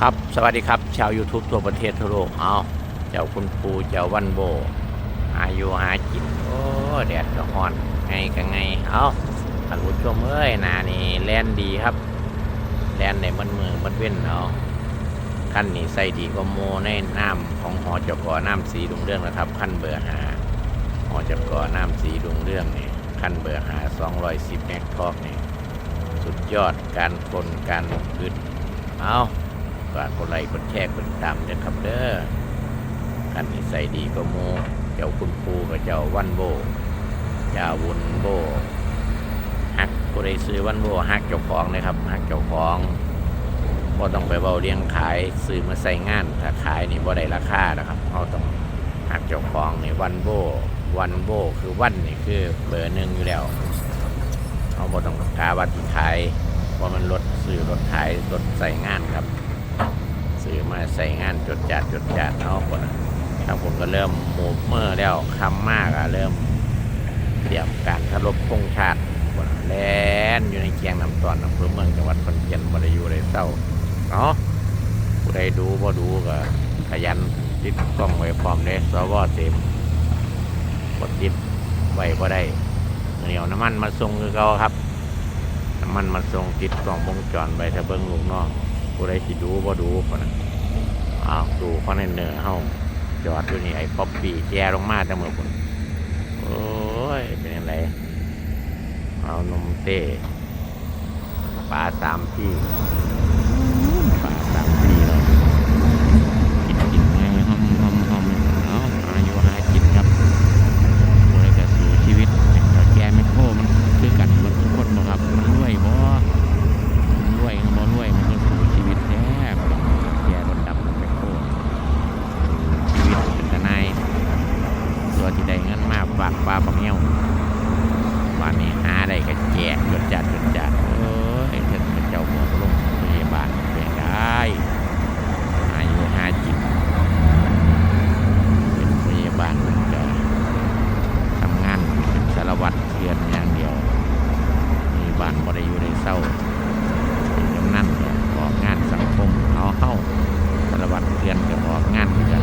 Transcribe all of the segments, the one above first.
ครับ สวัสดีครับ ชาว YouTube ทั่วประเทศทั่วโลก เอาเจ้าคุณปูเจ้าวันโบ อายุหาจิต โอ้ แดดก็ฮ้อน ไงก็ไง เอาท่านผู้ชมเอ้ยนานี่แลนดีครับ แลนในมันมือมันเว้นเอาขั้นนี้ใส่ดีก็โมในน้ำของหอจกอน้ำสีดุงเรื่องนะครับขั้นเบอร์หาหอจกอน้ำสีดุงเรื่องนี่ขั้นเบอร์หา210แมกทอกนี่สุดยอดการคนการลงพื้นเอา ฝากกดไลค์กดแชร์กดติดตามด้วยครับเด้อขันใส่ดีก็โมเจ้าคุณปูกับเจ้าวันโบเจ้าวุนโบฮักผู้ใดซื้อวันโบฮักเจ้าของเลยครับฮักเจ้าของบ่ต้องไปเบาเลี้ยงขายซื้อมาใส่งานถ้าขายนี่บ่ได้ราคานะครับเราต้องฮักเจ้าของนี่วันโบวันโบคือวันนี่คือเบอร์หนึ่งอยู่แล้วเราบ่ต้องกาว่าที่ขายเพราะมันรถซื้อรถขายรถใส่งานครับ อมาใส่งานจดจัดจดจัดเนาะคนทางผมก็เริ่มหมูเมื่อแล้วคำมากอะเริ่มเตรียมการทรบพงชาติแล่นอยู่ในเกียงน้ำตอนอำเภอเมืองจังหวัดขอนแก่นบ่ได้อยู่ได้เศร้าเนาะผู้ใดดูบ่ดูก็ขยันติดกล้องไว้พร้อมเด้สวเต็มกดติดไว้บ่ได้เหนียวน้ำมันมาส่งคือเก่าครับน้ำมันมาส่งติดกล้องวงจรไปถ้าเบิ่งลูกน้องผู้ใดสิดูบ่ดูคนนะ อ้าวดูคอนเทนเนอร์เฮาจอดอยู่นี่ไอ้ป๊อปปี้แจลงมาจังเมื่อคนโอ้ย เป็นยังไงเอานมเต้ปลาสามพี่ปลาสามพี่เรากินกินไงหอมหอมหอมเอาอายุหาจิตครับโอ้ยกระสู่ชีวิตแต่แกไม่โค้มันคือกันหมดทุกคนบ่ครับ มันรวยบ่มันรวยมันบ่รวยมันก็สู่ชีวิตแท้แกรถดำมันไม่โค้ชีวิตเป็นทนายตัวที่ได้เงินมาฝากปลาปังเงี้ยว วันนี้หาได้ก็แจกจดจัดจดจัดเอ้ยถึงเป็นเจ้าหัวลงพยาบาลเป็นได้อายุห้าจิตเป็นพยาบาลมันก็ทำงานเป็นสารวัตรเทียนอย่างเดียวมีบ้านบริอยู่ใน เศร้าเป็นกำนันออกงานสังคมเอาเข้าสารวัตรเทียนก็ออกงานเหมือนกัน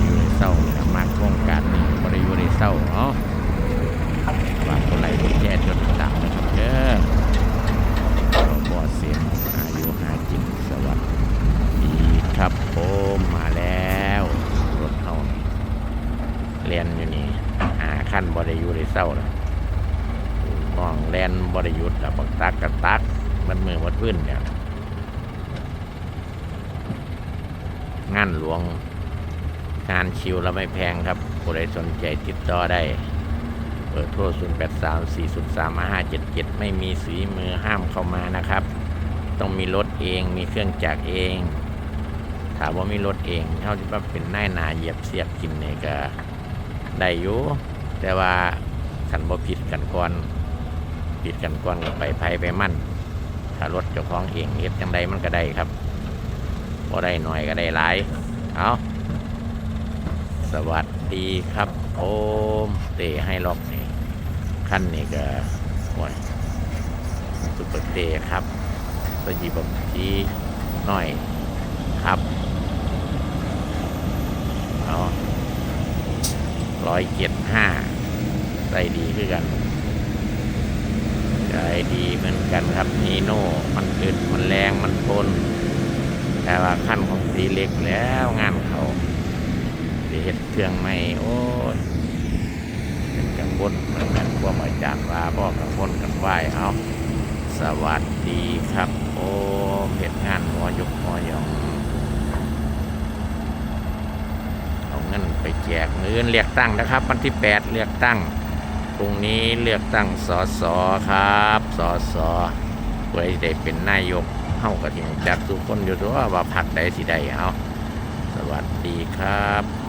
อยู่ในเศร้าเนี่ยมาโครงการนี้บริยูในเศร้าเนาะฝากกดไลค์กดแชร์จนติดตามนะครับเด้อขอบอเสียงอายุหาจิตสวัสดีครับผมมาแล้วรถเฮาเรียนอยู่นี่หาขั้นบริยุทธ์ได้เศร้าแล้ว น้องแลนบริยุทธ์แล้วบักตักกะตัก มันมือวัดพื้นเนี่ยงานหลวงงานชิวแล้วไม่แพงครับผู้ใดสนใจติดต่อได้เบอร์โทร 0 8 3 4 0 3 5 7 7 ไม่มีสีมือห้ามเข้ามานะครับ ต้องมีรถเองมีเครื่องจักรเอง ถามว่ามีรถเอง เท่าที่ว่าเป็นนายหนาเหยียบเสียบกินเนี่ยก็ได้อยู่แต่ว่าขันบ่ผิดกันก่อน ผิดกันก่อนก็ไปไผไปมั่นถ้ารถเจ้าของเองเฮ็ดจังใดมันก็ได้ครับพอได้หน่อยก็ได้หลายเอาสวัสดีครับโอมเตะให้ล็อกนี่ขั้นนี่ก็โอ้ยสุดเปอร์เตะครับตัวจีบจีหน่อยครับเอาร้อยเจ็ดห้าใส่ดีคือกัน ใจดีเหมือนกันครับนีโน่มันอึดมันแรงมันทนแต่ว่าขั้นของสีเล็กแล้วงานเขาสิเฮ็ดเครื่องไม่โอ้ยเป็นกังวลเหมือนกันว่าอาจารย์ว่าพ่อกังวลกันไหวเอาสวัสดีครับ โอ้เหตุงานหัวยกหัวยองเอาเงินไปแจกเงินเลือกตั้งนะครับ วันที่ 8เลือกตั้ง พรุ่งนี้เลือกตั้งสอสอครับสอสเพื่อได้เป็นนายกเข้ากระถิ่งจากทุกคนอยู่ด้วยว่าพักใดสิใดเอาสวัสดีครับ